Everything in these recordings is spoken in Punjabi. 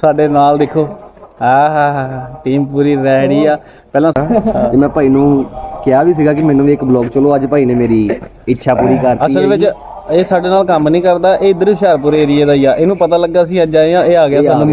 ਸਾਡੇ ਨਾਲ ਦੇਖੋ। ਆਹ ਹਾ ਹਾ ਟੀਮ ਪੂਰੀ ਰੈਡੀ ਆ। ਪਹਿਲਾਂ ਤੇ ਮੈਂ ਭਾਈ ਨੂੰ ਕਿਹਾ ਵੀ ਸੀਗਾ ਕਿ ਮੈਨੂੰ ਵੀ ਇੱਕ ਬਲੌਗ ਚਲੋ ਅੱਜ ਭਾਈ ਨੇ ਮੇਰੀ ਇੱਛਾ ਪੂਰੀ ਕਰਤੀ ਅਸਲ ਹੈ ਵਿੱਚ। ਇਹ ਸਾਡੇ ਨਾਲ ਕੰਮ ਨਹੀਂ ਕਰਦਾ ਇਹ ਇਧਰ ਹੁਸ਼ਿਆਰਪੁਰ ਏਰੀਆ ਦਾ ਹੀ ਆ। ਇਹਨੂੰ ਪਤਾ ਲੱਗਾ ਸੀ ਅੱਜ ਆਏ ਆ ਇਹ ਆ ਗਿਆ ਇਹ ਆ ਸਾਨੂੰ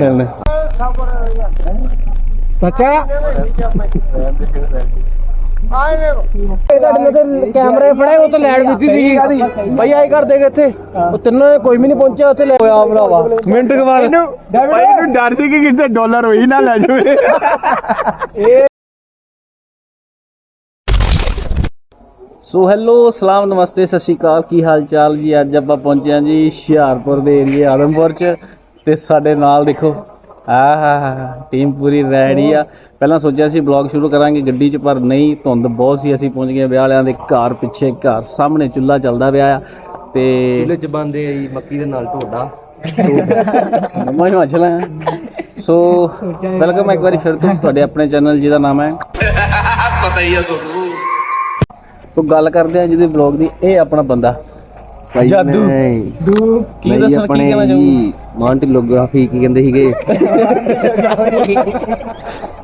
ਗਿਆ। ਮਿਲਣ ਕੈਮਰੇ ਫੜੇ ਉਹ ਤਾਂ ਲੈਟ ਦਿੱਤੀ ਸੀ। ਭਾਈ ਆਈ ਕਰ ਦੇਗੇ ਇੱਥੇ। ਉਹ ਤਿੰਨੋਂ ਕੋਈ ਵੀ ਨਹੀਂ ਪਹੁੰਚਿਆ ਉੱਥੇ ਲੈ ਆ ਭਰਾਵਾ। ਮਿੰਟ ਕੁ ਬਾਅਦ। ਭਾਈ ਨੂੰ ਡਰ ਸੀ ਕਿ ਕਿਤੇ ਡਾਲਰ ਹੋਈ ਨਾ ਲੈ ਜਾਵੇ। ਸੋ ਹੈਲੋ ਸਲਾਮ ਨਮਸਤੇ ਸਤਿ ਸ਼੍ਰੀ ਅਕਾਲ। ਕੀ ਹਾਲ ਚਾਲ ਜੀ? ਅੱਜ ਆਪਾਂ ਪਹੁੰਚੇ ਹਾਂ ਜੀ ਹੁਸ਼ਿਆਰਪੁਰ ਦੇ ਏਰੀਆ ਆਦਮਪੁਰ ਚ। ਤੇ ਸਾਡੇ ਨਾਲ ਦੇਖੋ ਆਹ ਟੀਮ ਪੂਰੀ ਰੈਡੀ ਆ। ਪਹਿਲਾਂ ਸੋਚਿਆ ਸੀ ਬਲੌਗ ਸ਼ੁਰੂ ਕਰਾਂਗੇ ਗੱਡੀ 'ਚ ਪਰ ਨਹੀਂ ਧੁੰਦ ਬਹੁਤ ਸੀ ਅਸੀਂ ਪਹੁੰਚ ਗਏ ਵਿਆਹ ਵਾਲਿਆਂ ਦੇ ਘਰ ਪਿੱਛੇ ਘਰ ਸਾਹਮਣੇ ਚੁੱਲ੍ਹਾ ਚੱਲਦਾ ਪਿਆ ਆ ਤੇ ਚੁੱਲ੍ਹੇ ਚ ਬੰਦੇ ਆਈ ਮੱਕੀ ਦੇ ਨਾਲ ਢੋਡਾ। ਮੰਮਾ ਨੂੰ ਅੱਛਾ ਲੱਗਾ ਸੋ ਵੈਲਕਮ ਇੱਕ ਵਾਰੀ ਫਿਰ ਤੋਂ ਤੁਹਾਡੇ ਆਪਣੇ ਚੈਨਲ ਜਿਹਦਾ ਨਾਮ ਹੈ। ਪਤਾ ਹੀ ਆ ਤੁਹਾਨੂੰ। ਸੋ ਗੱਲ ਕਰਦੇ ਆ ਜਿਹਦੇ ਬਲੌਗ ਦੀ ਇਹ ਆਪਣਾ ਬੰਦਾ। ਭਾਈ ਜਾਦੂ। ਮੈਂ- ਕੀ ਦੱਸਣਾ, ਕੀ ਆਪਣੇ ਕਹਿਣਾ ਜੀ ਮਾਂਟਿਲੋਗ੍ਰਾਫੀ ਕੀ ਕਹਿੰਦੇ ਸੀਗੇ?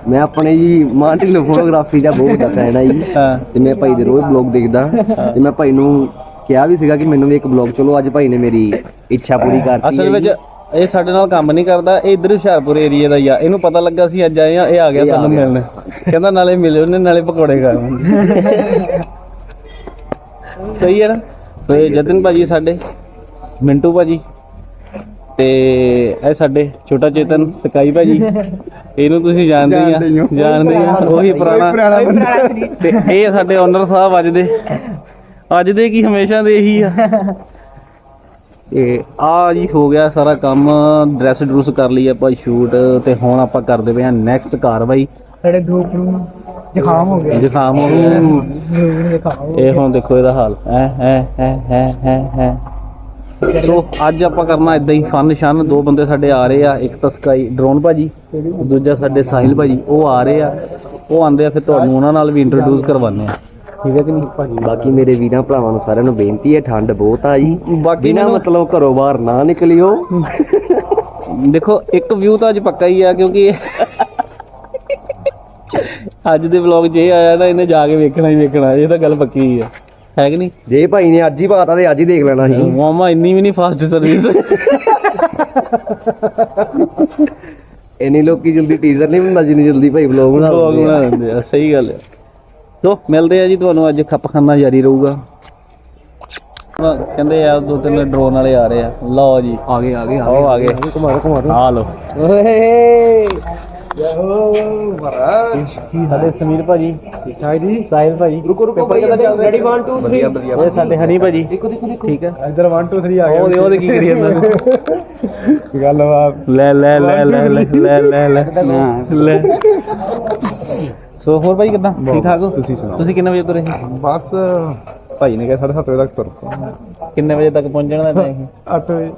ਮੈਂ ਆਪਣੇ ਜੀ ਮਾਂਟਿਲੋ ਫੋਟੋਗ੍ਰਾਫੀ ਦਾ ਬਹੁਤ ਵੱਡਾ ਫੈਨ ਆ ਜੀ। ਹਾਂ। ਤੇ ਮੈਂ ਭਾਈ ਦੇ ਰੋਜ਼ ਬਲੌਗ ਦੇਖਦਾ। ਤੇ ਮੈਂ ਭਾਈ ਨੂੰ ਕਿਹਾ ਵੀ ਸੀਗਾ ਕਿ ਮੈਨੂੰ ਵੀ ਇੱਕ ਬਲੌਗ ਚਲੋ ਅੱਜ ਭਾਈ ਨੇ ਮੇਰੀ ਇੱਛਾ ਪੂਰੀ ਕਰਤੀ ਅਸਲ ਹੈ ਵਿੱਚ। ਇਹ ਸਾਡੇ ਨਾਲ ਕੰਮ ਨਹੀਂ ਕਰਦਾ ਇਹ ਇਧਰ ਹੁਸ਼ਿਆਰਪੁਰ ਏਰੀਆ ਦਾ ਹੀ ਆ। ਇਹਨੂੰ ਪਤਾ ਲੱਗਾ ਸੀ ਅੱਜ ਆਏ ਆ ਇਹ ਆ ਗਿਆ ਇਹ ਆ ਸਾਨੂੰ ਗਿਆ। ਮਿਲਣ। ਕਹਿੰਦਾ ਨਾਲੇ ਮਿਲਿਓ ਨੇ ਨਾਲੇ ਪਕੌੜੇ ਖਾਵਾਂਗੇ ਸਹੀ ਹੈ ਨਾ? ਸੋ ਇਹ ਜਤਨ ਭਾਜੀ ਸਾਡੇ ਮਿੰਟੂ ਭਾਜੀ ਤੇ ਇਹ ਸਾਡੇ ਛੋਟਾ ਚੇਤਨ ਸਕਾਈ ਭਾਜੀ। ਇਹਨੂੰ ਤੁਸੀਂ ਜਾਣਦੇ ਹੀ ਆ। ਜਾਣਦੇ ਆ ਉਹੀ ਪੁਰਾਣਾ ਤੇ ਇਹ ਸਾਡੇ ਓਨਰ ਸਾਹਿਬ ਅੱਜ ਦੇ। ਅੱਜ ਦੇ ਕੀ ਹਮੇਸ਼ਾ ਦੇ ਇਹੀ ਆ। ਤੇ ਆ ਜੀ ਹੋ ਗਿਆ ਸਾਰਾ ਕੰਮ ਡਰੈਸ ਡਰੂਸ ਕਰ ਲਈ ਆਪਾਂ ਸ਼ੂਟ ਤੇ ਹੁਣ ਆਪਾਂ ਕਰਦੇ ਪਏ ਆ ਨੈਕਸਟ ਕਾਰਵਾਈ। ਸਾਡੇ ਧੂਪ ਨੂੰ ਜ਼ੁਕਾਮ ਹੋ ਗਿਆ। ਜ਼ੁਕਾਮ ਹੋ ਗਿਆ। ਜ਼ੁਕਾਮ ਇਹ ਹੁਣ ਦੇਖੋ ਇਹਦਾ ਹਾਲ। ਹੈ ਹੈ ਹੈ ਹੈ ਹੈ ਹੈ। ਸੋ ਅੱਜ ਆਪਾਂ ਕਰਨਾ ਇਦਾਂ ਹੀ ਫਨ ਸ਼ਨ। ਦੋ ਬੰਦੇ ਸਾਡੇ ਆ ਰਹੇ ਆ। ਇੱਕ ਤਾਂ ਸਕਾਈ ਡਰੋਨ ਭਾਜੀ ਤੇ ਦੂਜਾ ਸਾਡੇ ਸਾਹਿਲ ਭਾਜੀ। ਉਹ ਆ ਰਹੇ ਆ। ਉਹ ਆਂਦੇ ਆ ਫਿਰ ਤੁਹਾਨੂੰ ਉਹਨਾਂ ਨਾਲ ਵੀ ਇੰਟਰੋਡਿਊਸ ਕਰਵਾਉਂਦੇ ਆ। ਠੀਕ ਹੈ ਕਿ ਨਹੀਂ? ਭਾਜੀ ਬਾਕੀ ਮੇਰੇ ਵੀਰਾਂ ਭਰਾਵਾਂ ਨੂੰ ਸਾਰਿਆਂ ਨੂੰ ਬੇਨਤੀ ਹੈ ਠੰਡ ਬਹੁਤ ਆ ਜੀ। ਬਾਕੀ ਮੈਨੂੰ- ਮਤਲਬ ਘਰੋਂ ਬਾਹਰ ਨਾ ਨਿਕਲਿਓ। ਦੇਖੋ ਇੱਕ ਵਿਊ ਤਾਂ ਅੱਜ ਪੱਕਾ ਹੀ ਆ ਕਿਉਂਕਿ ਅੱਜ ਦੇ ਵਲੌਗ 'ਚ ਇਹ ਆਇਆ ਤਾਂ ਇਹਨੇ ਜਾ ਕੇ ਵੇਖਣਾ ਹੀ ਵੇਖਣਾ ਇਹ ਤਾਂ ਗੱਲ ਪੱਕੀ ਹੀ ਆ ਹੈ ਕਿ ਨਹੀਂ? ਜੇ ਭਾਈ ਨੇ ਅੱਜ ਹੀ ਪਾਤਾ ਤੇ ਅੱਜ ਹੀ ਦੇਖ ਲੈਣਾ ਸੀ। ਮਾਮਾ ਇੰਨੀ ਵੀ ਨਹੀਂ ਫਾਸਟ ਸਰਵਿਸ ਇੰਨੀ ਲੋਕੀ ਜਲਦੀ ਟੀਜ਼ਰ ਨਹੀਂ ਹੁੰਦਾ ਜਿੰਨੀ ਜਲਦੀ ਭਾਈ ਵਲੌਗ ਬਣਾ ਵਲੌਗ ਦਿੰਦੇ ਆ। ਬਣਾ ਦਿੰਦੇ ਆ ਸਹੀ ਗੱਲ ਹੈ। ਸੋ ਮਿਲਦੇ ਆ ਜੀ ਤੁਹਾਨੂੰ ਅੱਜ ਖੱਪਖਾਨਾ ਜਾਰੀ ਰਹੂਗਾ। ਕਹਿੰਦੇ ਆ ਦੋ ਤਿੰਨ ਡਰੋਨ ਵਾਲੇ ਆ ਰਹੇ ਆ। ਲਓ ਜੀ। ਆ ਗਏ ਆ ਗਏ ਆਓ ਆ ਗਏ। ਘੁਮਾ ਘੁਮਾ ਆ ਲਓ। ਓਏ। ਸਾਡੇ ਸਮੀਰ ਭਾਜੀ। ਠੀਕ ਠਾਕ ਜੀ? ਸਾਹਿਲ ਭਾਜੀ। ਰੁਕੋ ਰੁਕੋ ਪੇਪਰ ਕਿੱਦਾਂ ਚੱਲਦਾ? ਰੈਡੀ 1 2 3 ਵਧੀਆ ਇਹ ਸਾਡੇ ਹਨੀ ਭਾਜੀ। ਦੇਖੋ ਦੇਖੋ ਦੇਖੋ। ਠੀਕ ਹੈ ਇਧਰ 1 2 3 ਆ ਗਿਆ। ਉਹਦੇ ਉਹਦੇ ਕੀ ਕਰੀ ਜਾਂਦਾ? ਗੱਲ ਬਾਤ ਲੈ ਲੈ ਲੈ ਲੈ ਲੈ ਲੈ ਲੈ ਲੈ। ਲੈ। ਸੋ ਹੋਰ ਭਾਈ ਕਿਦਾਂ? ਠੀਕ ਠਾਕ ਹੋ? ਤੁਸੀਂ ਸੁਣਾਓ। ਤੁਸੀਂ ਕਿੰਨੇ ਵਜੇ ਤੁਰੇ? ਬਸ ਭਾਈ ਨੇ ਕਿਹਾ 7:30 ਵਜੇ ਤੱਕ ਤੁਰ ਕਿੰਨੇ ਵਜੇ ਤੱਕ ਪਹੁੰਚਣ ਦਾ ਟਾਈਮ 8 ਵਜੇ।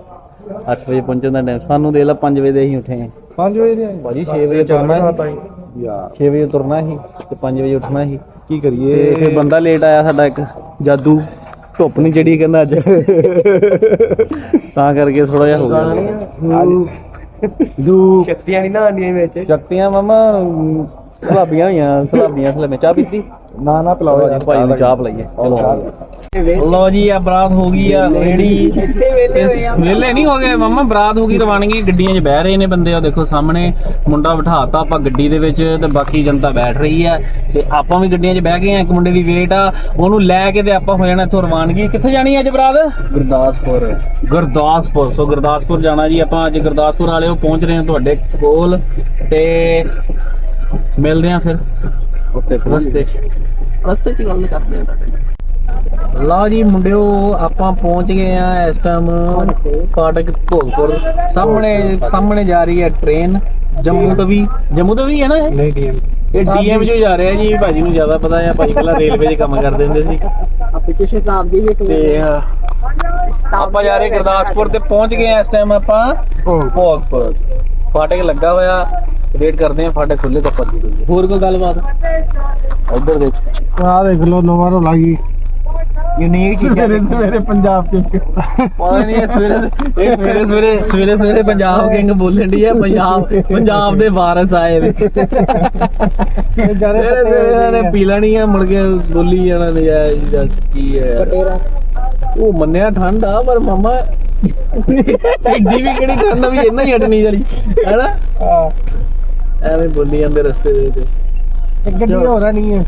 8 ਵਜੇ ਪਹੁੰਚਣ ਦਾ ਟਾਈਮ ਸਾਨੂੰ ਦੇ ਲਾ 5 ਵਜੇ ਦੇ ਅਸੀਂ ਉੱਠੇ ਹਾਂ। 5 ਵਜੇ ਭਾਜੀ 6 ਵਜੇ ਤੁਰਨਾ ਸੀ। ਯਾਰ। 6 ਵਜੇ ਤੁਰਨਾ ਸੀ ਤੇ 5 ਵਜੇ ਉੱਠਣਾ ਸੀ। ਕੀ ਤੇ ਕਰੀਏ ਫਿਰ ਬੰਦਾ ਲੇਟ ਆਇਆ ਸਾਡਾ ਇੱਕ। ਜਾਦੂ। ਧੁੱਪ ਨਹੀਂ ਚੜੀ ਕਹਿੰਦਾ ਅੱਜ। ਤਾਂ ਕਰਕੇ ਥੋੜਾ ਜਿਹਾ ਹੋ ਗਿਆ। ਦੂ। ਸ਼ਕਤੀਆਂ ਨਹੀਂ ਨਾ ਆਂਦੀਆਂ ਵਿੱਚ। ਸ਼ਕਤੀਆਂ ਮਾਮਾ ਸਲਾਬੀਆਂ ਹੋਈਆਂ ਸਲਾਬੀਆਂ ਸਲਾਬੀਆਂ ਚਾਹ ਪੀਤੀ। ਨਾ ਨਾ ਪਿਲਾਓ ਲਓ ਜੀ ਭਾਈ ਨੂੰ ਚਾਹ ਪਲਾਈਏ ਚਲੋ। ਲਓ ਜੀ ਆ ਬਰਾਤ ਹੋ ਗਈ ਆ ਰੈਡੀ ਵੇਲੇ ਨਹੀਂ ਹੋ ਗਏ ਮਮਾ ਬਰਾਤ ਹੋ ਗਈ ਰਵਾਨਗੀ ਗੱਡੀਆਂ 'ਚ ਬਹਿ ਰਹੇ ਨੇ ਬੰਦੇ ਆ ਦੇਖੋ ਸਾਹਮਣੇ ਮੁੰਡਾ ਬਿਠਾਤਾ ਆਪਾਂ ਗੱਡੀ ਦੇ ਵਿੱਚ ਤੇ ਬਾਕੀ ਜਨਤਾ ਬੈਠ ਰਹੀ ਆ। ਤੇ ਆਪਾਂ ਵੀ ਗੱਡੀਆਂ 'ਚ ਬਹਿ ਗਏ ਆ ਇੱਕ ਮੁੰਡੇ ਦੀ ਵੇਟ ਆ ਉਹਨੂੰ ਲੈ ਕੇ ਤੇ ਆਪਾਂ ਹੋ ਜਾਣਾ ਇੱਥੋਂ ਰਵਾਨਗੀ। ਕਿੱਥੇ ਜਾਣੀ ਅੱਜ ਬਰਾਤ? ਗੁਰਦਾਸਪੁਰ। ਗੁਰਦਾਸਪੁਰ। ਸੋ ਗੁਰਦਾਸਪੁਰ ਜਾਣਾ ਜੀ ਆਪਾਂ ਅੱਜ ਗੁਰਦਾਸਪੁਰ ਵਾਲਿਓ ਪਹੁੰਚ ਰਹੇ ਹਾਂ ਤੁਹਾਡੇ ਕੋਲ। ਤੇ ਮਿਲਦੇ ਹਾਂ ਫਿਰ। ਉੱਤੇ ਰਸਤੇ ਰਸਤੇ 'ਚ ਗੱਲ ਕਰਦੇ ਤੁਹਾਡੇ। ਲਓ ਜੀ ਮੁੰਡਿਓ ਆਪਾਂ ਪਹੁੰਚ ਗਏ ਆ ਇਸ ਟਾਈਮ ਫਾਟਕ ਭੋਗਪੁਰ। ਸਾਹਮਣੇ ਸਾਹਮਣੇ ਜਾ ਰਹੀ ਹੈ ਟ੍ਰੇਨ ਜੰਮੂ ਤੋਂ ਵੀ ਜੰਮੂ ਤੋਂ ਵੀ ਹੈ ਨਾ ਇਹ? ਨਹੀਂ ਡੀਐਮ ਇਹ ਡੀਐਮ ਜੋ ਜਾ ਰਿਹਾ ਜੀ ਭਾਜੀ ਨੂੰ ਜ਼ਿਆਦਾ ਪਤਾ ਹੈ ਭਾਜੀ ਪਹਿਲਾਂ ਰੇਲਵੇ 'ਚ ਕੰਮ ਕਰਦੇ ਹੁੰਦੇ ਸੀ। ਪਿੱਛੇ ਸ਼ਤਾਬਦੀ ਵੀ ਤੇ ਅਹ, ਆਪਾਂ ਜਾ ਰਹੇ ਗੁਰਦਾਸਪੁਰ ਤੇ ਪਹੁੰਚ ਗਏ ਆ ਇਸ ਟਾਈਮ ਆਪਾਂ। ਭੋਗਪੁਰ। ਫਾਟਕ ਲੱਗਾ ਹੋਇਆ। ਵੇਟ ਕਰਦੇ ਆ ਫਾਟਕ ਖੁੱਲੇ ਤਾਂ ਪੱਜੀ ਹੋਰ ਕੋਈ ਗੱਲਬਾਤ? ਉਧਰ ਦੇਖ। ਆ ਦੇਖ ਲੋ ਨਵਾਂ ਰੋ ਲੱਗੀ ਯੂਨੀਕ ਚੀਜ਼ਾਂ ਸਵੇਰੇ ਸਵੇਰੇ ਪੰਜਾਬ ਕੇ ਪਤਾ ਨਹੀਂ ਇਹ ਸਵੇਰੇ ਇਹ ਸਵੇਰੇ ਸਵੇਰੇ ਸਵੇਰੇ ਸਵੇਰੇ ਪੰਜਾਬ ਕਿੰਗ ਬੋਲਣ ਦੀ ਹੈ ਪੰਜਾਬ ਪੰਜਾਬ ਦੇ ਵਾਰਸ ਆਏ ਨੇ। ਸਵੇਰੇ ਸਵੇਰੇ ਇਹਨਾਂ ਨੇ ਪੀ ਲੈਣੀ ਆ ਮੁੜ ਕੇ ਬੋਲੀ ਜਾਣਾ ਨੇ ਯਾਰ ਦੱਸ ਕੀ ਹੈ ਉਹ ਮੰਨਿਆ ਠੰਡ ਆ ਪਰ ਮਾਮਾ ਐਡੀ ਵੀ ਕਿਹੜੀ ਠੰਡ ਆ ਵੀ ਇੰਨਾ ਹੀ ਹਟਣੀ ਚਲੀ ਹੈਨਾ? ਐਵੇਂ ਬੋਲੀ ਜਾਂਦੇ ਰਸਤੇ ਦੇ ਵਿੱਚ। ਗੱਡੀ ਹੋ ਰਹਾ ਹੈ।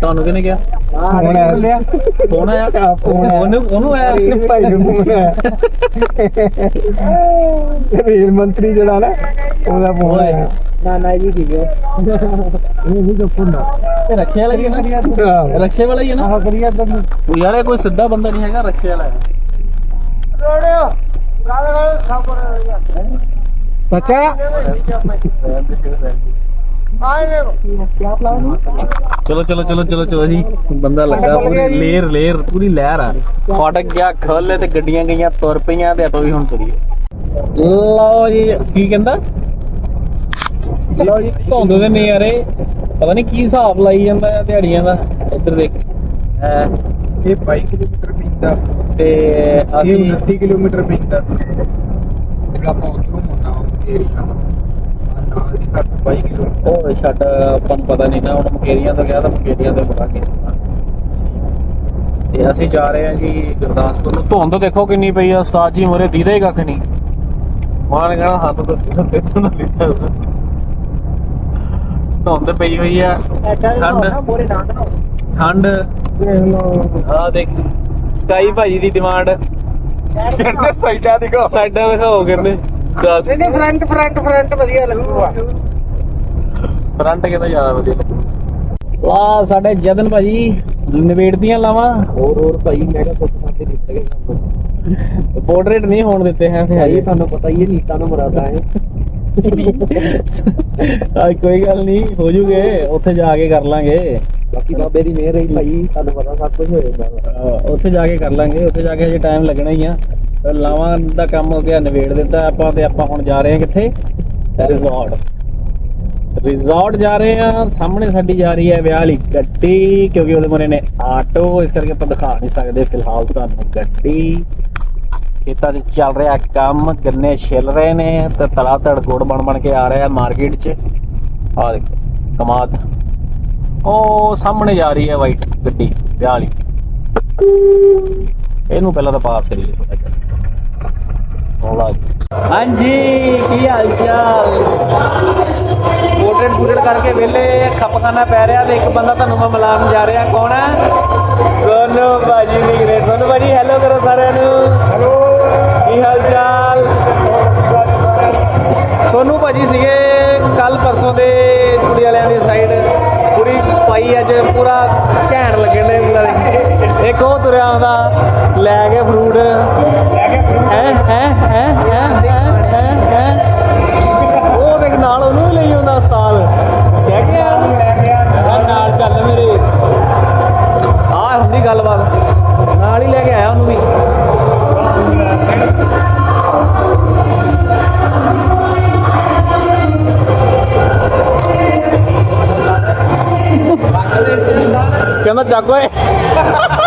ਤੁਹਾਨੂੰ ਕਿਹਨੇ ਕਿਹਾ? ਹੁਣ ਆਇਆ। ਫੋਨ ਆਇਆ? ਹਾਂ, phone ਆਇਆ। ਉਹਨੂੰ ਉਹਨੂੰ ਆਇਆ? ਭਾਈ ਨੂੰ ਫੋਨ ਆਇਆ। ਰੇਲ ਮੰਤਰੀ ਜਿਹੜਾ ਨਾ ਉਹਦਾ ਫੋਨ ਆਇਆ। ਨਾ ਨਾ ਇਹ ਵੀ ਠੀਕ ਹੈ। ਇਹ ਨਹੀਂ ਦੱਸਣਾ ਇਹ ਰਕਸ਼ੇ ਵਾਲਾ ਹੀ ਹੈ ਨਾ? ਆਹ, ਰਕਸ਼ੇ ਵਾਲਾ ਹੀ ਹੈ ਨਾ? ਆਹ ਕਰੀਆ ਤਾਂ। ਉਹ ਯਾਰ ਇਹ ਕੋਈ ਸਿੱਧਾ ਬੰਦਾ ਨਹੀਂ ਹੈਗਾ ਰਕਸ਼ੇ ਵਾਲਾ ਹੈ। ਰੋੜਿਓ। ਗਾਲ ਗਾਲ ਸਾਪਰ ਬੱਚਾ? ਚਲੋ ਚਲੋ ਚਲੋ ਚਲੋ ਚਲੋ ਜੀ। ਬੰਦਾ ਲੱਗਾ ਪੂਰੀ ਲੇਰ ਲੇਰ ਪੂਰੀ ਲਹਿਰ ਆ। ਫਟਕ ਗਿਆ ਖੋਲੇ ਤੇ ਗੱਡੀਆਂ ਗਈਆਂ ਤੁਰ ਪਈਆਂ ਤੇ ਆਪਾਂ ਵੀ ਹੁਣ ਤੁਰੀਏ। ਲਓ ਜੀ ਕੀ ਕਹਿੰਦਾ? ਲਓ ਜੀ ਧੁੰਦ ਦੇ ਨਜ਼ਾਰੇ। ਪਤਾ ਨਹੀਂ ਕੀ ਹਿਸਾਬ ਲਾਈ ਜਾਂਦਾ ਆ ਦਿਹਾੜੀਆਂ ਦਾ। ਇੱਧਰ ਦੇਖ। ਐ ਇਹ 22 ਕਿਲੋਮੀਟਰ ਪੈਂਦਾ। ਤੇ ਅਸੀਂ 29 ਕਿਲੋਮੀਟਰ ਪੈਂਦਾ। ਜਿਹੜਾ ਆਪਾਂ ਉਧਰੋਂ ਏਰੀਆ ਨਾਲ ਦੀ ਘੱਟ 22 ਕਿਲੋਮੀਟਰ ਉਹ ਛੱਡ ਆਪਾਂ ਨੂੰ ਪਤਾ ਨਹੀਂ ਨਾ ਹੁਣ ਮਕੇਰੀਆਂ ਤੋਂ ਗਿਆ ਤਾਂ ਮਕੇਰੀਆਂ ਤੋਂ ਪਤਾ ਕੀ ਤੇ ਅਸੀਂ ਜਾ ਰਹੇ ਹਾਂ ਜੀ ਗੁਰਦਾਸਪੁਰ ਨੂੰ। ਧੁੰਦ ਦੇਖੋ ਕਿੰਨੀ ਪਈ ਆ ਉਸਤਾਦ ਜੀ ਮੋਰੇ ਦੀਦਾ ਹੀ ਕੱਖ ਨਹੀਂ ਮਾਨ ਕਹਿਣਾ ਹੱਥ ਤੋਂ ਪਿੱਛੋਂ ਨਾ ਲਿੱਤਾ। ਧੁੰਦ ਪਈ ਹੋਈ ਆ। ਠੰਡ। ਠੰਡ। ਆ ਦੇਖ ਸਕਾਈ ਭਾਜੀ ਦੀ ਡਿਮਾਂਡ ਕਹਿੰਦੇ ਸਾਈਡਾਂ ਦਿਖਾ ਸਾਡਾ ਦਿਖਾਓ ਕਹਿੰਦੇ ਦੱਸ। ਨਹੀਂ ਫਰੰਟ ਫਰੰਟ ਫਰੰਟ ਵਧੀਆ ਲੱਗੂਗਾ। ਫਰੰਟ ਕਿਹਦਾ ਜ਼ਿਆਦਾ ਵਧੀਆ ਵਾਹ ਸਾਡੇ ਜਦਨ ਭਾਜੀ ਨਵੇੜਦੀਆਂ ਲਾਵਾਂ। ਹੋਰ ਹੋਰ ਭਾਈ ਮੈਂ ਕਿਹਾ ਸੁੱਖ ਸਾਡੇ ਨਿਕਲ ਗਏ ਕੰਮ। ਪੋਰਟਰੇਟ ਨਹੀਂ ਹੋਣ ਦਿੱਤੇ ਹੈ ਭਾਈ ਇਹ ਤੁਹਾਨੂੰ ਪਤਾ ਹੀ ਹੈ ਨੀਤਾ ਨੂੰ ਮਰਾਦਾ ਹੈ। ਆ ਕੋਈ ਗੱਲ ਨਹੀਂ ਹੋ ਜੂਗੇ ਉੱਥੇ ਜਾ ਕੇ ਕਰ ਲਾਂਗੇ। ਬਾਕੀ ਬਾਬੇ ਦੀ ਮਿਹਰ ਹੈ ਭਾਈ ਤੁਹਾਨੂੰ ਪਤਾ ਸਭ ਕੁਝ ਹੋ ਜਾਂਦਾ। ਵਾ। ਉੱਥੇ ਜਾ ਕੇ ਕਰ ਲਾਂਗੇ ਉੱਥੇ ਜਾ ਕੇ ਹਜੇ ਟਾਈਮ ਲੱਗਣਾ ਹੀ ਆ। ਲਾਵਾਂ ਦਾ ਕੰਮ ਹੋ ਗਿਆ, ਨਿਬੇੜ ਦਿੱਤਾ ਆਪਾਂ ਤੇ ਆਪਾਂ ਹੁਣ ਜਾ ਰਹੇ ਹਾਂ ਕਿੱਥੇ? ਰਿਜ਼ੋਰਟ ਰਿਜ਼ੋਰਟ ਜਾ ਰਹੇ ਆ ਸਾਹਮਣੇ ਸਾਡੀ ਜਾ ਰਹੀ ਹੈ ਵਿਆਹ ਵਾਲੀ ਗੱਡੀ, ਕਿਉਂਕਿ ਉਹਦੇ ਮੋਰੇ ਨੇ ਆਟੋ, ਇਸ ਕਰਕੇ ਆਪਾਂ ਦਿਖਾ ਨਹੀਂ ਸਕਦੇ ਫਿਲਹਾਲ ਤੁਹਾਨੂੰ ਗੱਡੀ। ਖੇਤਾਂ 'ਚ ਚੱਲ ਰਿਹਾ ਕੰਮ, ਗੰਨੇ ਛਿੱਲ ਰਹੇ ਨੇ, ਤੇ ਤਲਾ ਤੜ ਗੁੜ ਬਣ ਬਣ ਕੇ ਆ ਰਿਹਾ ਮਾਰਕੀਟ 'ਚ। ਆ ਦੇਖੋ, ਕਮਾਦ। ਉਹ ਸਾਹਮਣੇ ਜਾ ਰਹੀ ਹੈ ਵਾਈਟ ਗੱਡੀ, ਵਿਆਹ ਵਾਲੀ। ਇਹਨੂੰ ਪਹਿਲਾਂ ਤਾਂ ਪਾਸ ਕਰੀਏ ਥੋੜਾ ਜਿਹਾ। ਹੋਲਾ ਹਾਂਜੀ ਕੀ ਹਾਲ ਚਾਲ ਪੋਰਟਰੇਟ ਪੂਰਟ ਕਰਕੇ ਵਿਹਲੇ ਖਪਖਾਨਾ ਪੈ ਰਿਹਾ ਤੇ ਇੱਕ ਬੰਦਾ ਤੁਹਾਨੂੰ ਮੈਂ ਮਿਲਾਉਣ ਜਾ ਰਿਹਾ। ਕੌਣ ਹੈ? ਸੋਨੂ ਭਾਜੀ ਦੀ ਗ੍ਰੇਟ। ਸੋਨੂ ਭਾਜੀ ਹੈਲੋ ਕਰੋ ਸਾਰਿਆਂ ਨੂੰ। ਹੈਲੋ। ਕੀ ਹਾਲ ਚਾਲ ਸੋਨੂ ਭਾਜੀ ਸੀਗੇ ਕੱਲ ਪਰਸੋਂ ਦੇ ਕੁੜੀ ਵਾਲਿਆਂ ਦੀ ਪਾਈ ਅੱਜ ਪੂਰਾ ਘੈਂਟ ਲੱਗੇ ਨੇ ਪੂਰਾ ਦੇਖੇ ਇੱਕ ਉਹ ਤੁਰਿਆ ਆਉਂਦਾ ਲੈ ਕੇ ਫਰੂਟ। ਹੈ ਹੈ ਹੈ ਹੈ ਹੈ ਹੈ ਉਹ ਨਾਲ ਉਹਨੂੰ ਵੀ ਲਈ ਆਉਂਦਾ ਉਸਤਾਦ ਕਹਿ ਕੇ ਆ ਯਾਰ ਨਾਲ ਚੱਲ ਮੇਰੇ। ਆਹ ਹੁੰਦੀ ਗੱਲਬਾਤ। ਨਾਲ ਹੀ ਲੈ ਕੇ ਆਇਆ ਉਹਨੂੰ ਵੀ। ਕਹਿੰਦਾ ਚੱਕ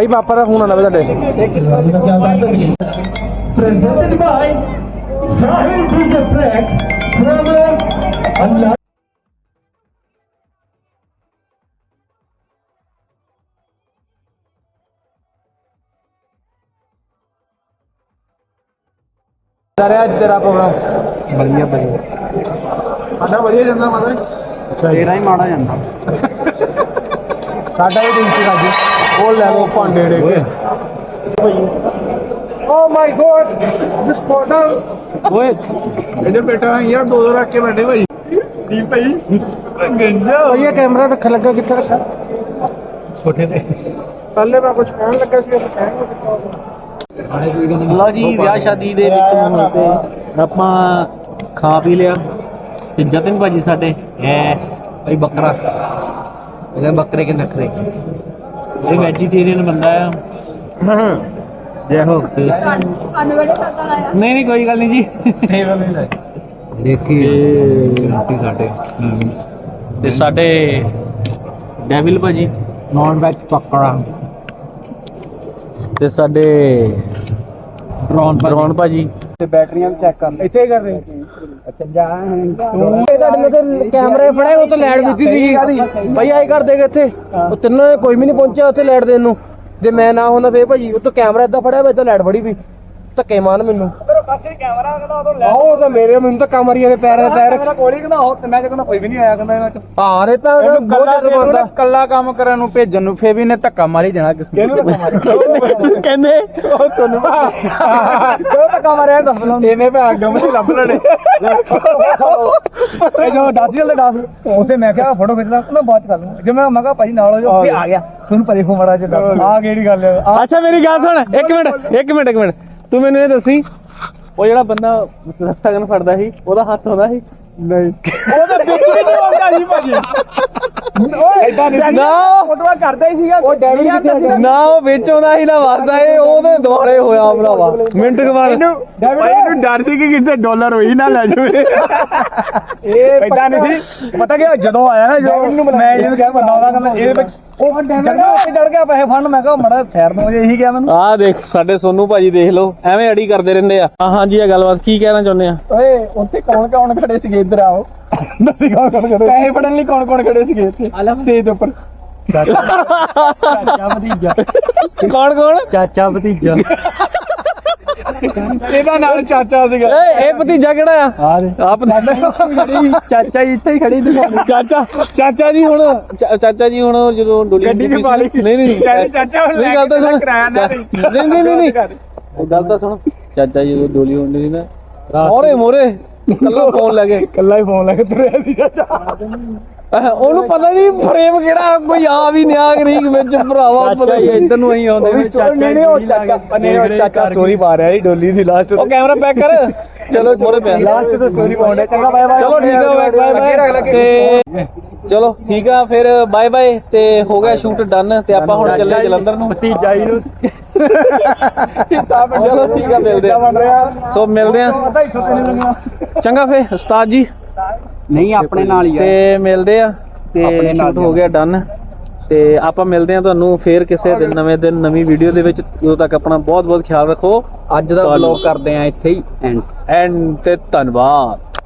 ਭਾਈ ਪਾਪਾ ਦਾ ਫੋਨ ਆਣਾ ਵੇ ਤੁਹਾਡੇ। presented by Sahil Cricket Track from Allah. ਰਿਹਾ ਅੱਜ ਤੇਰਾ ਪ੍ਰੋਗਰਾਮ ਵਧੀਆ ਵਧੀਆ ਸਾਡਾ ਵਧੀਆ ਜਾਂਦਾ ਮਾਤਾ ਤੇਰਾ ਹੀ ਮਾੜਾ ਜਾਂਦਾ। ਸਾਡਾ ਵੀ ਦਿਨ ਸੀ ਰਾਜੀ ਉਹ ਲੈ ਲਓ ਭਾਂਡੇ ਡੇ ਕੇ ਓ ਮਾਈ ਗੋਡ ਦਿਸ ਪੋਰਟਲ ਓਏ। ਇਧਰ ਬੈਠਾ ਯਾਰ ਦੋ ਦੋ ਰੱਖ ਕੇ ਬੈਠੇ ਭਾਈ। ਦੀਪ ਭਾਈ? ਗੰਜਾ। ਭਈਆ ਕੈਮਰਾ ਰੱਖਣ ਲੱਗਾ ਕਿੱਥੇ ਰੱਖਾ ਛੋਟੇ ਤੇ। ਪਹਿਲੇ ਮੈਂ ਕੁਝ ਕਹਿਣ ਲੱਗਾ ਸੀ ਕਹਿਣ ਲਓ ਜੀ ਵਿਆਹ ਸ਼ਾਦੀ ਦੇ ਵਿੱਚ ਹੁਣ ਤੇ ਆਪਾਂ ਖਾ ਪੀ ਲਿਆ। ਤੇ ਜਤਨ ਭਾਜੀ ਸਾਡੇ। ਐ ਭਾਈ ਬੱਕਰਾ। ਇਹਦੇ ਬੱਕਰੇ ਕੇ ਨਖਰੇ ਇਹ ਵੈਜੀਟੇਰੀਅਨ ਬੰਦਾ ਆ। ਜੈ ਹੋ ਨਹੀਂ ਨਹੀਂ ਕੋਈ ਗੱਲ ਨਹੀਂ ਜੀ। ਦੇਖੀ। ਰੋਟੀ ਸਾਡੇ। ਤੇ ਸਾਡੇ ਡੈਵਿਲ ਭਾਜੀ। ਨਾਨ ਵੈਜ ਪਕੜਾ। ਤੇ ਸਾਡੇ ਡਰੋਨ ਡਰੋਨ ਭਾਜੀ। ਤੇ ਬੈਟਰੀਆਂ ਚੈੱਕ ਕਰ ਇੱਥੇ ਹੀ ਕਰ ਰਹੇ ਅੱਛਾ ਜਾ ਤੂੰ ਤੁਹਾਡੇ ਤੇ ਕੈਮਰੇ ਫੜੇ ਉਹ ਤਾਂ ਲਾਈਟ ਦਿੱਤੀ ਸੀਗੀ। ਭਾਈ ਆਈ ਕਰ ਦੇਗਾ ਇੱਥੇ। ਉਹ ਤਿੰਨੋਂ ਕੋਈ ਵੀ ਨਹੀਂ ਪਹੁੰਚਿਆ ਉੱਥੇ ਲਾਈਟ ਦੇਣ ਨੂੰ। ਜੇ ਮੈਂ ਨਾ ਹੁੰਦਾ ਫੇਰ ਭਾਜੀ ਉਹ ਤਾਂ ਕੈਮਰਾ ਇਦਾਂ ਫੜਿਆ ਵਾ ਇਦਾਂ ਲਾਈਟ ਫੜੀ ਵੀ। ਧੱਕੇ ਮਾਰਨ ਮੈਨੂੰ। ਪਾਸੇ ਕੈਮਰਾ ਕਹਿੰਦਾ ਉਹ ਉਹ ਤਾਂ ਮੇਰੇ ਮੈਨੂੰ ਤਾਂ ਕਮਰੀਆਂ ਦੇ ਪੈਰ ਦੇ ਪੈਰ ਮੇਰਾ ਕੋਲੀ ਕਹਿੰਦਾ ਉਹ ਤੇ ਮੈਂ ਕਹਿੰਦਾ ਕੋਈ ਵੀ ਨਹੀਂ ਆਇਆ ਕਹਿੰਦਾ ਇਹਨਾਂ ਚ ਹਾਂ ਰੇ ਤਾਂ ਬਹੁਤ ਜ਼ਿਆਦਾ ਬੰਦਾ। ਕੱਲਾ ਕੰਮ ਕਰਨ ਨੂੰ ਭੇਜਣ ਨੂੰ ਫੇਰ ਵੀ ਨੇ ਧੱਕਾ ਮਾਰੀ ਜਾਣਾ ਕਿਸ ਨੂੰ ਕਹਿੰਦੇ ਉਹ ਤੁਹਾਨੂੰ ਉਹ ਤਾਂ ਕਮਰਿਆ ਦੱਸ ਲਓ ਇਹਨੇ ਭਾ ਗਮ ਨਹੀਂ ਲੱਭ ਲੈਣੇ। ਇਹ ਜੋ ਦਾਦੀ ਵਾਲੇ ਦਾਸ। ਉਸੇ ਮੈਂ ਕਿਹਾ ਫੋਟੋ ਖਿੱਚਦਾ ਕਹਿੰਦਾ ਬਾਅਦ ਚ ਕਰ ਲੂੰ ਜੇ ਮੈਂ ਮੈਂ ਕਿਹਾ ਭਾਈ ਨਾਲ ਹੋ ਜਾ ਫੇ ਆ ਗਿਆ। ਸੁਣ ਪਰੇ ਫੋ ਮੜਾ ਜੇ ਦੱਸ। ਆ ਕਿਹੜੀ ਗੱਲ ਆ? ਅੱਛਾ ਮੇਰੀ ਗੱਲ ਸੁਣ। ਇੱਕ ਮਿੰਟ ਇੱਕ ਮਿੰਟ ਇੱਕ ਮਿੰਟ। ਤੂੰ ਮੈਨੂੰ ਇਹ ਦੱਸੀ ਉਹ ਜਿਹੜਾ ਬੰਦਾ ਸਗਨ ਫੜਦਾ ਸੀ ਉਹਦਾ ਹੱਥ ਹੁੰਦਾ ਸੀ। ਨਹੀਂ। ਉਹ ਤਾਂ ਬਿਲਕੁਲ ਨਹੀਂ ਆਉਂਦਾ ਜੀ ਭਾਜੀ। ਐਦਾਂ ਨਹੀਂ ਨਾ। ਫੋਟੋਆਂ ਕਰਦਾ ਹੀ ਸੀਗਾ। ਉਹ ਡੈਡੀ ਕਿੱਥੇ ਨਾ ਉਹ ਵਿੱਚ ਆਉਂਦਾ ਸੀ ਨਾ ਵਸਦਾ ਏ ਉਹਦੇ ਦੁਆਲੇ ਹੋਇਆ ਭਰਾਵਾ। ਮਿੰਟ ਕੁ ਬਾਅਦ। ਭਾਈ ਨੂੰ ਡਰ ਸੀ ਕਿ ਕਿਤੇ ਡਾਲਰ ਹੋਈ ਨਾ ਲੈ ਜਾਵੇ। ਇਹ ਐਦਾਂ ਨਹੀਂ ਸੀ। ਪਤਾ ਕਿ ਜਦੋਂ ਆਇਆ ਨਾ ਜਦੋਂ ਮੈਂ ਇਹਨੂੰ ਕਿਹਾ ਬੰਦਾ ਆਉਂਦਾ ਕਹਿੰਦਾ ਇਹਦੇ ਵਿੱਚ ਉਹ ਜੰਗਾ ਉੱਤੇ ਚੜ ਗਿਆ ਪੈਸੇ ਫੰਡ ਮੈਂ ਕਿਹਾ ਮੜਾ ਸੈਰ ਤੋਂ ਜੇ ਇਹੀ ਕਿਹਾ ਮੈਨੂੰ। ਆਹ ਦੇਖ ਸਾਡੇ ਸੋਨੂ ਭਾਜੀ ਦੇਖ ਲਓ ਐਵੇਂ ਅੜੀ ਕਰਦੇ ਰਹਿੰਦੇ ਆ। ਹਾਂ ਹਾਂਜੀ ਇਹ ਗੱਲਬਾਤ ਕੀ ਕਹਿਣਾ ਚਾਹੁੰਦੇ ਆ? ਓਏ ਉੱਥੇ ਕੌਣ ਕੌਣ ਖੜੇ ਸੀਗੇ ਇੱਧਰ ਆਓ। ਦੱਸੀ ਕੌਣ ਕੌਣ ਖੜੇ? ਪੈਸੇ ਫੜਨ ਲਈ ਕੌਣ ਕੌਣ ਖੜੇ ਸੀਗੇ ਇੱਥੇ? ਸਟੇਜ ਉੱਪਰ। ਚਾਚਾ। ਭਤੀਜਾ। ਕੌਣ ਕੌਣ? ਚਾਚਾ ਭਤੀਜਾ। ਇਹਦਾ ਨਾਲ ਚਾਚਾ ਸੀਗਾ। ਏ ਇਹ ਭਤੀਜਾ ਕਿਹੜਾ ਆ? ਆਪ ਚਾਚਾ ਜੀ ਇੱਥੇ ਹੀ ਖੜੀ ਦਿਖਾਉਂਦੇ ਚਾਚਾ ਚਾਚਾ ਜੀ ਹੁਣ ਚਾਚਾ ਜੀ ਹੁਣ ਜਦੋਂ ਡੋਲੀ ਗੱਡੀ ਨਹੀਂ ਨਹੀਂ ਚਾਚਾ ਹੁਣ ਨਹੀਂ ਗੱਲ ਤਾਂ ਸੁਣ। ਨਹੀਂ ਨਹੀਂ ਨਹੀਂ ਗੱਲ ਤਾਂ ਸੁਣ। ਚਾਚਾ ਜੀ ਜਦੋਂ ਡੋਲੀ ਹੁੰਦੀ ਸੀ ਨਾ ਸਹੁਰੇ ਮੋਰੇ ਕੱਲਾ ਫੋਨ ਲੈ ਕੇ। ਕੱਲਾ ਹੀ ਫੋਨ ਲੈ ਕੇ ਤੁਰਿਆ ਸੀ ਚਾਚਾ। ਉਹਨੂੰ ਪਤਾ ਨਹੀਂ ਫਰੇਮ ਕਿਹੜਾ ਕੋਈ ਆ ਵੀ ਨਿਆ ਗਰੀਕ ਵਿੱਚ ਭਰਾਵਾ ਪਤਾ ਹੀ ਇੱਧਰ ਨੂੰ ਹੀ ਆਉਂਦੇ ਵੀ ਚਾਚਾ ਨਹੀਂ ਨਹੀਂ, ਉਹ ਚਾਚਾ ਨਹੀਂ ਉਹ ਚਾਚਾ ਸਟੋਰੀ ਪਾ ਰਿਹਾ ਸੀ ਡੋਲੀ ਦੀ ਲਾਸਟ ਉਹ ਕੈਮਰਾ ਪੈਕ ਕਰ। ਚਲੋ ਮੋਰੇ ਪਿਆ ਲਾਸਟ ਤੇ ਸਟੋਰੀ ਪਾਉਂਦਾ ਚੰਗਾ ਬਾਏ ਬਾਏ ਚਲੋ ਠੀਕ ਆ ਬਾਏ ਬਾਏ ਤੇ ਚਲੋ ਠੀਕ ਆ ਫਿਰ ਬਾਏ ਬਾਏ ਤੇ ਹੋ ਗਿਆ ਸ਼ੂਟ ਡਨ ਤੇ ਆਪਾਂ ਹੁਣ ਚੱਲੇ ਜਲੰਧਰ ਨੂੰ। ਭਤੀਜਾ ਜੀ ਨੂੰ। ਚਲੋ ਠੀਕ ਆ ਮਿਲਦੇ ਆ। ਸੋ ਮਿਲਦੇ ਆ। ਹੀ ਨਹੀਂ ਚੰਗਾ ਫੇ ਉਸਤਾਦ ਜੀ। ਨਹੀਂ ਆਪਣੇ ਨਾਲ ਹੀ ਤੇ ਮਿਲਦੇ ਆ ਤੇ ਆਪਣੇ ਨਾਲ ਸ਼ੂਟ ਹੋ ਗਿਆ ਡਨ। ਤੇ ਆਪਾਂ ਮਿਲਦੇ ਆ ਤੁਹਾਨੂੰ ਫੇਰ ਕਿਸੇ ਦਿਨ ਨਵੇਂ ਦਿਨ ਨਵੀਂ ਵੀਡੀਓ ਦੇ ਵਿੱਚ ਉਦੋਂ ਤੱਕ ਆਪਣਾ ਬਹੁਤ ਬਹੁਤ ਖਿਆਲ ਰੱਖੋ। ਅੱਜ ਦਾ ਵਲੌਗ ਕਰਦੇ ਆ ਇੱਥੇ ਹੀ। ਐਂਡ ਐਂਡ ਤੇ ਧੰਨਵਾਦ।